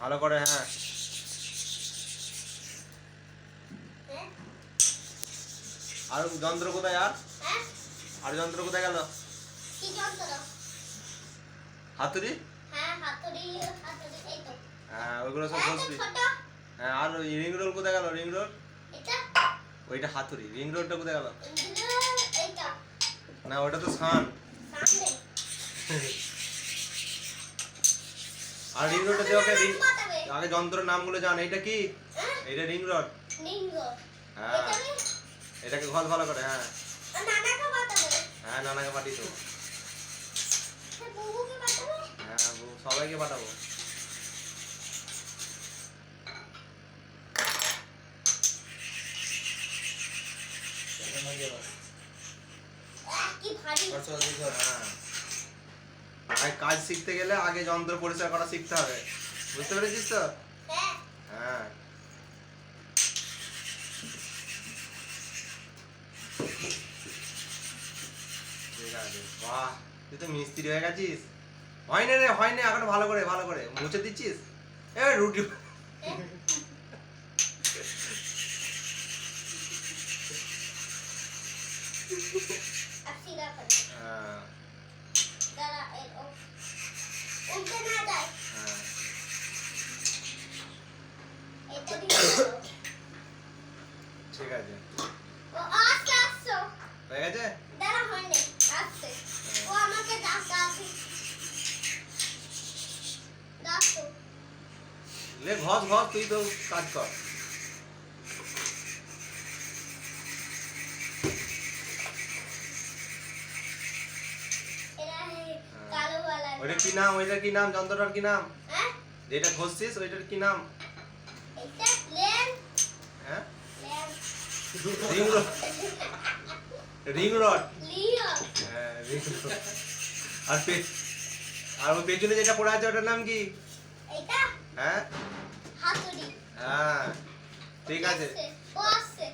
ভালো করে হ্যাঁ। আর যন্ত্র কোথায় আর? আর যন্ত্র কোথায় গেল? হাতুড়ি? হ্যাঁ ওইগুলো সব হ্যাঁ আর রিং রোল কোথায় গেল? রিং রোল ওইটা হাতুড়ি। রিং রোলটা কোথায় গেল? না, ওটা তো সান আর রিং রোডটা দেওয়াকে রিং আগে যন্ত্রের নামগুলো জান এটা কি? হ্যাঁ। এটা রিং রড লিঙ্গ হ্যাঁ এটাকে ঘল ভালো করে হ্যাঁ। হ্যাঁ নানাকে পাঠিয়ে দেবো হ্যাঁ সবাইকে পাঠাবো। কি ভারী। হ্যাঁ। আর কাজ শিখতে গেলে আগে যন্ত্র পরিষ্কার করা শিখতে হবে। বুঝতে পেরেছিস তো? হ্যাঁ। হ্যাঁ। ঠিক আছে বাহ তুই তো মিস্ত্রি হয়ে গেছিস। হয় না রে হয় না এখন ভালো করে ভালো করে। মুছে দিচ্ছিস? এ রুটি হ্যাঁ আসি রাখো হ্যাঁ দাঁড়া এই ও উল্টে না যায় হ্যাঁ এটা দিয়ে দাও। ঠিক আছে ও আস্তে আস্তে হয়ে গেছে দাঁড়া হয়নি আস্তে ও আমাকে ডাকা আছে ডাকো লে ঘস ঘস তুই তো কাজ কর ওইটা কি নাম? ওইটার কি নাম? যন্ত্রটার কি নাম? হ্যাঁ? যেটা ঘষছিস ওইটার কি নাম? হ্যাঁ? রিং রড রিং রড হ্যাঁ রিং রড আর পে- আর ওই পেছনে যেটা পড়ে আছে ওটার নাম কি? হ্যাঁ? হ্যাঁ। ঠিক আছে। ও আসছে।